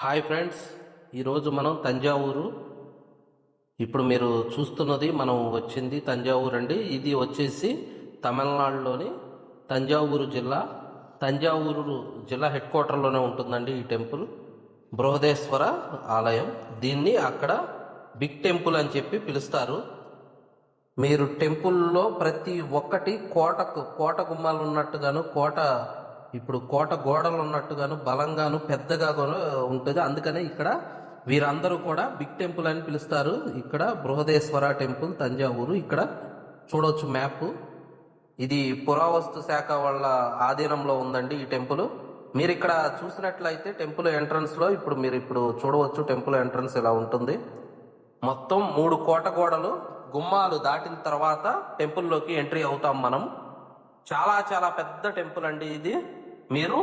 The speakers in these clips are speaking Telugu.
హాయ్ ఫ్రెండ్స్ ఈరోజు మనం తంజావూరు. ఇప్పుడు మీరు చూస్తున్నది మనం వచ్చింది తంజావూరు అండి. ఇది వచ్చేసి తమిళనాడులోని తంజావూరు జిల్లా. తంజావూరు జిల్లా హెడ్ క్వార్టర్లోనే ఉంటుందండి ఈ టెంపుల్. బృహదేశ్వర ఆలయం. దీన్ని అక్కడ బిగ్ టెంపుల్ అని చెప్పి పిలుస్తారు. మీరు టెంపుల్లో ప్రతి ఒక్కటి కోటకు కోట గుమ్మాలు ఉన్నట్టుగాను కోట ఇప్పుడు కోట గోడలు ఉన్నట్టుగాను బలంగాను పెద్దగా ఉంటుంది. అందుకనే ఇక్కడ వీరందరూ కూడా బిగ్ టెంపుల్ అని పిలుస్తారు. ఇక్కడ బృహదేశ్వర టెంపుల్ తంజావూరు. ఇక్కడ చూడవచ్చు మ్యాప్. ఇది పురావస్తు శాఖ వాళ్ళ ఆధీనంలో ఉందండి ఈ టెంపుల్. మీరు ఇక్కడ చూసినట్లయితే టెంపుల్ ఎంట్రన్స్లో ఇప్పుడు మీరు ఇప్పుడు చూడవచ్చు టెంపుల్ ఎంట్రన్స్ ఇలా ఉంటుంది. మొత్తం మూడు కోట గోడలు గుమ్మాలు దాటిన తర్వాత టెంపుల్లోకి ఎంట్రీ అవుతాం మనం. చాలా చాలా పెద్ద టెంపుల్ అండి ఇది. మీరు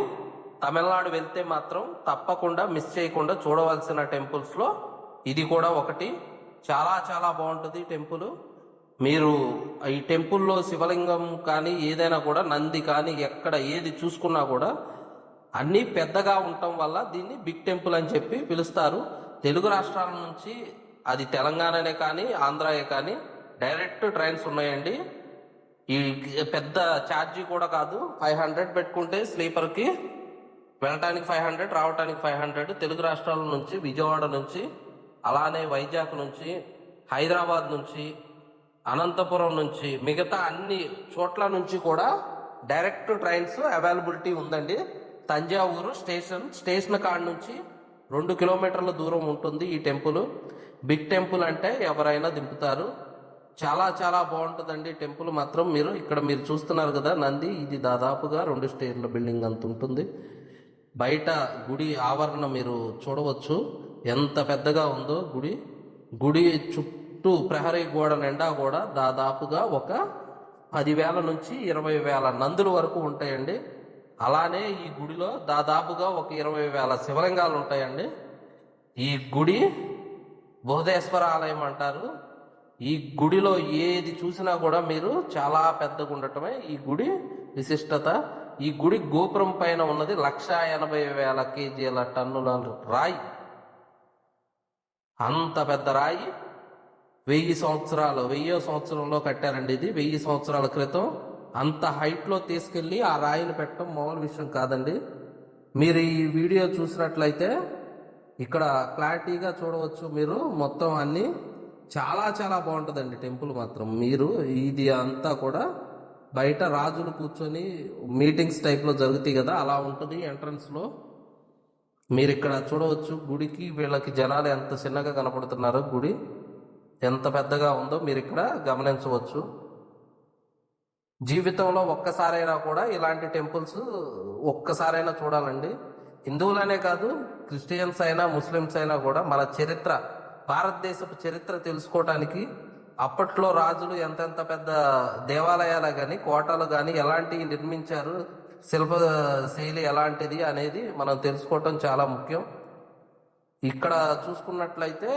తమిళనాడు వెళ్తే మాత్రం తప్పకుండా మిస్ చేయకుండా చూడవలసిన టెంపుల్స్లో ఇది కూడా ఒకటి. చాలా చాలా బాగుంటుంది టెంపుల్ మీరు ఈ టెంపుల్లో శివలింగం కానీ ఏదైనా కూడా నంది కానీ ఎక్కడ ఏది చూసుకున్నా కూడా అన్నీ పెద్దగా ఉండటం వల్ల దీన్ని బిగ్ టెంపుల్ అని చెప్పి పిలుస్తారు. తెలుగు రాష్ట్రాల నుంచి అది తెలంగాణనే కానీ ఆంధ్రాయే కానీ డైరెక్ట్ ట్రైన్స్ ఉన్నాయండి. ఈ పెద్ద ఛార్జీ కూడా కాదు ఫైవ్ హండ్రెడ్ పెట్టుకుంటే స్లీపర్కి వెళ్ళటానికి ఫైవ్ హండ్రెడ్ రావటానికి ఫైవ్ హండ్రెడ్. తెలుగు రాష్ట్రాల నుంచి విజయవాడ నుంచి అలానే వైజాగ్ నుంచి హైదరాబాద్ నుంచి అనంతపురం నుంచి మిగతా అన్ని చోట్ల నుంచి కూడా డైరెక్ట్ ట్రైన్స్ అవైలబిలిటీ ఉందండి. తంజావూరు స్టేషన్ స్టేషన్ కాడ నుంచి రెండు కిలోమీటర్ల దూరం ఉంటుంది ఈ టెంపుల్. బిగ్ టెంపుల్ అంటే ఎవరైనా దింపుతారు. చాలా చాలా బాగుంటుందండి. టెంపుల్ మాత్రం మీరు ఇక్కడ మీరు చూస్తున్నారు కదా నంది ఇది దాదాపుగా రెండు స్టేర్ల బిల్డింగ్ అంత ఉంటుంది. బయట గుడి ఆవరణ మీరు చూడవచ్చు. ఎంత పెద్దగా ఉందో గుడి. గుడి చుట్టూ ప్రహరీ గోడ నిండా కూడా దాదాపుగా ఒక పదివేల నుంచి ఇరవై వేల నందుల వరకు ఉంటాయండి. అలానే ఈ గుడిలో దాదాపుగా ఒక ఇరవై వేల శివలింగాలు ఉంటాయండి. ఈ గుడి బోధేశ్వర ఆలయం అంటారు. ఈ గుడిలో ఏది చూసినా కూడా మీరు చాలా పెద్దగా ఉండటమే ఈ గుడి విశిష్టత. ఈ గుడి గోపురం పైన ఉన్నది లక్ష ఎనభై వేల కేజీల టన్నుల రాయి. అంత పెద్ద రాయి. వెయ్యి సంవత్సరాలు వెయ్యో సంవత్సరంలో కట్టారండి ఇది. వెయ్యి సంవత్సరాల క్రితం అంత హైట్లో తీసుకెళ్ళి ఆ రాయిని పెట్టడం మామూలు విషయం కాదండి. మీరు ఈ వీడియో చూసినట్లయితే ఇక్కడ క్లారిటీగా చూడవచ్చు మీరు మొత్తం అన్నీ. చాలా చాలా బాగుంటుందండి టెంపుల్ మాత్రం. మీరు ఇది అంతా కూడా బయట రాజులు కూర్చొని మీటింగ్స్ టైప్లో జరుగుతాయి కదా అలా ఉంటుంది ఎంట్రన్స్లో. మీరు ఇక్కడ చూడవచ్చు గుడికి వీళ్ళకి జనాలు ఎంత చిన్నగా కనపడుతున్నారో గుడి. ఎంత పెద్దగా ఉందో మీరు ఇక్కడ గమనించవచ్చు. జీవితంలో ఒక్కసారైనా కూడా ఇలాంటి టెంపుల్స్ ఒక్కసారైనా చూడాలండి. హిందువులనే కాదు క్రిస్టియన్స్ అయినా ముస్లిమ్స్ అయినా కూడా మన చరిత్ర భారతదేశపు చరిత్ర తెలుసుకోవటానికి అప్పట్లో రాజులు ఎంతెంత పెద్ద దేవాలయాలు కానీ కోటలు కానీ ఎలాంటివి నిర్మించారు శిల్ప శైలి ఎలాంటిది అనేది మనం తెలుసుకోవటం చాలా ముఖ్యం. ఇక్కడ చూసుకున్నట్లయితే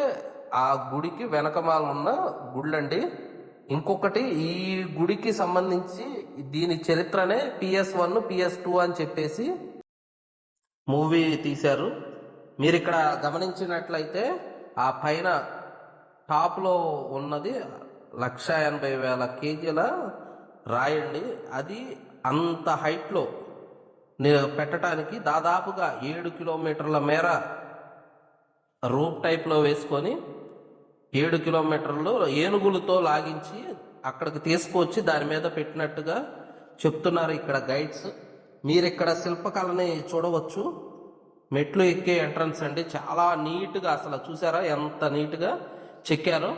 ఆ గుడికి వెనకమాల ఉన్న గుళ్ళండి. ఇంకొకటి ఈ గుడికి సంబంధించి దీని చరిత్రనే పిఎస్ వన్ పిఎస్ టూ అని చెప్పేసి మూవీ తీశారు. మీరు ఇక్కడ గమనించినట్లయితే ఆ పైన టాప్లో ఉన్నది లక్ష ఎనభై వేల కేజీల రాయండి. అది అంత హైట్లో పెట్టడానికి దాదాపుగా ఏడు కిలోమీటర్ల మేర రూప్ టైప్లో వేసుకొని ఏడు కిలోమీటర్లు ఏనుగులతో లాగించి అక్కడికి తీసుకొచ్చి దాని మీద పెట్టినట్టుగా చెప్తున్నారు ఇక్కడ గైడ్స్. మీరు ఇక్కడ శిల్పకళని చూడవచ్చు. మెట్లు ఎక్కే ఎంట్రన్స్ అండి. చాలా నీట్గా అసలు చూసారా? ఎంత నీట్గా చెక్కారో?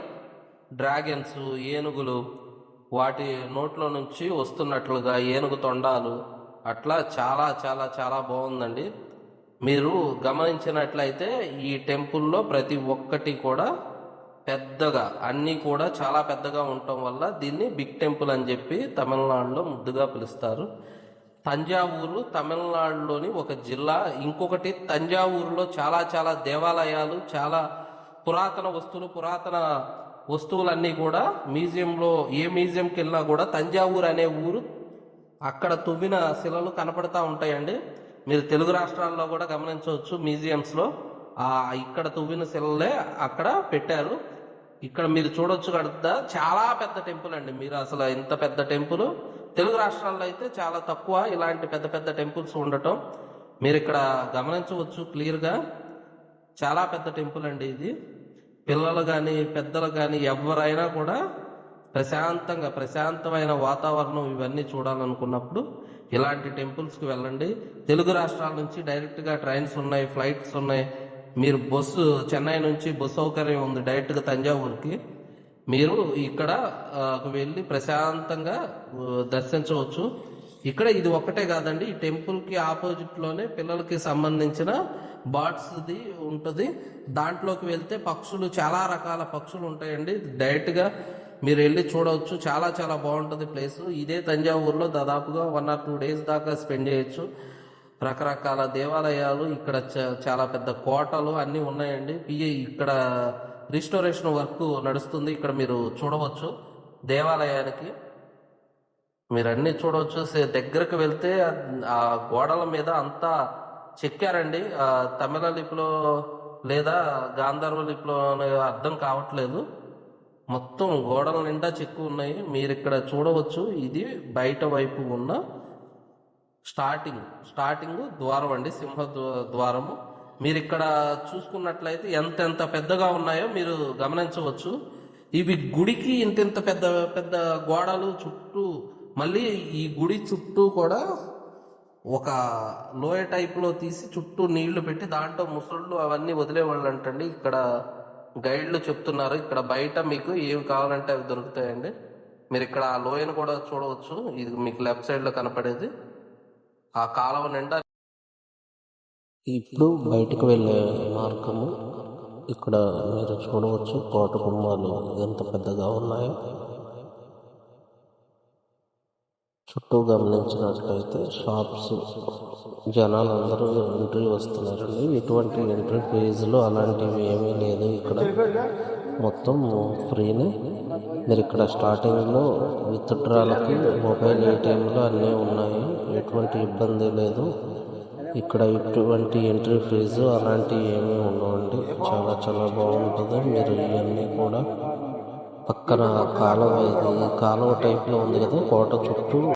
డ్రాగన్స్ ఏనుగులు వాటి నోట్లో నుంచి వస్తున్నట్లుగా ఏనుగు తొండాలు. అట్లా చాలా చాలా చాలా బాగుందండి మీరు గమనించినట్లయితే ఈ టెంపుల్లో ప్రతి ఒక్కటి కూడా పెద్దగా అన్నీ కూడా చాలా పెద్దగా ఉండటం వల్ల దీన్ని బిగ్ టెంపుల్ అని చెప్పి తమిళనాడులో ముద్దుగా పిలుస్తారు. తంజావూరు తమిళనాడులోని ఒక జిల్లా. ఇంకొకటి తంజావూరులో చాలా చాలా దేవాలయాలు చాలా పురాతన వస్తువులు పురాతన వస్తువులన్నీ కూడా మ్యూజియంలో ఏ మ్యూజియంకి వెళ్ళినా కూడా తంజావూరు అనే ఊరు అక్కడ తువ్విన శిలలు కనపడతా ఉంటాయండి. మీరు తెలుగు రాష్ట్రాల్లో కూడా గమనించవచ్చు మ్యూజియంస్లో. ఇక్కడ తువ్విన శిలలే అక్కడ పెట్టారు. ఇక్కడ మీరు చూడొచ్చు కదా చాలా పెద్ద టెంపుల్ అండి. మీరు అసలు ఇంత పెద్ద టెంపుల్ తెలుగు రాష్ట్రాల్లో అయితే చాలా తక్కువ ఇలాంటి పెద్ద పెద్ద టెంపుల్స్ ఉండటం మీరు ఇక్కడ గమనించవచ్చు క్లియర్గా. చాలా పెద్ద టెంపుల్ అండి ఇది. పిల్లలు కానీ పెద్దలు కానీ ఎవరైనా కూడా ప్రశాంతంగా ప్రశాంతమైన వాతావరణం ఇవన్నీ చూడాలనుకున్నప్పుడు ఇలాంటి టెంపుల్స్కి వెళ్ళండి. తెలుగు రాష్ట్రాల నుంచి డైరెక్ట్గా ట్రైన్స్ ఉన్నాయి ఫ్లైట్స్ ఉన్నాయి. మీరు బస్సు చెన్నై నుంచి బస్సు సౌకర్యం ఉంది డైరెక్ట్గా తంజావూరుకి. మీరు ఇక్కడ వెళ్ళి ప్రశాంతంగా దర్శించవచ్చు. ఇక్కడ ఇది ఒక్కటే కాదండి ఈ టెంపుల్కి ఆపోజిట్లోనే పిల్లలకి సంబంధించిన బాట్స్ది ఉంటుంది. దాంట్లోకి వెళ్తే పక్షులు చాలా రకాల పక్షులు ఉంటాయండి. డైరెక్ట్గా మీరు వెళ్ళి చూడవచ్చు. చాలా చాలా బాగుంటుంది ప్లేస్. ఇదే తంజావూరులో దాదాపుగా వన్ ఆర్ టూ డేస్ దాకా స్పెండ్ చేయొచ్చు. రకరకాల దేవాలయాలు ఇక్కడ చ- చాలా పెద్ద కోటలు అన్నీ ఉన్నాయండి. పిఏ ఇక్కడ రిస్టోరేషన్ వర్క్ నడుస్తుంది. ఇక్కడ మీరు చూడవచ్చు దేవాలయానికి. మీరు అన్ని చూడవచ్చు. సే- దగ్గరకు వెళ్తే ఆ గోడల మీద అంతా చెక్కారండి. తమిళ లిపిలో లేదా గాంధర్వ లిపిలో అర్థం కావట్లేదు. మొత్తం గోడల నిండా చెక్కు ఉన్నాయి. మీరు ఇక్కడ చూడవచ్చు. ఇది బయట వైపు ఉన్న స్టార్టింగ్ స్టార్టింగ్ ద్వారం అండి సింహ ద్వారము. మీరు ఇక్కడ చూసుకున్నట్లయితే ఎంత ఎంత పెద్దగా ఉన్నాయో మీరు గమనించవచ్చు. ఇవి గుడికి ఇంతెంత పెద్ద పెద్ద గోడలు చుట్టూ మళ్ళీ ఈ గుడి చుట్టూ కూడా ఒక లోయ టైప్లో తీసి చుట్టూ నీళ్ళు పెట్టి దాంట్లో ముసళ్ళు అవన్నీ వదిలేవాళ్ళు అంటండి ఇక్కడ గైడ్లు చెప్తున్నారు. ఇక్కడ బయట మీకు ఏమి కావాలంటే అవి దొరుకుతాయండి. మీరు ఇక్కడ ఆ లోయను కూడా చూడవచ్చు. ఇది మీకు లెఫ్ట్ సైడ్లో కనపడేది. ఆ కాలువ నిండా ఇప్పుడు బయటకు వెళ్ళే మార్గము ఇక్కడ మీరు చూడవచ్చు కోట కుమ్మాలు ఎంత పెద్దగా ఉన్నాయో. చుట్టూ గమనించినట్లయితే షాప్స్ జనాలు అందరూ ఎంట్రీ వస్తున్నారండి. ఎటువంటి ఎంట్రీ ఫీజులు అలాంటివి ఏమీ లేదు ఇక్కడ. మొత్తం ఫ్రీనే. మీరు ఇక్కడ స్టార్టింగ్లో విత్ డ్రాలకి మొబైల్ ఏటీఎంలు అన్నీ ఉన్నాయి. ఎటువంటి ఇబ్బంది లేదు. ఇక్కడ ఎటువంటి ఎంట్రీ ఫీజు అలాంటివి ఏమీ ఉండవండి. చాలా చాలా బాగుంటుంది. మీరు ఇవన్నీ కూడా పక్కన కాలువ ఇది కాలువ టైప్లో ఉంది కదా కోట చుట్టూ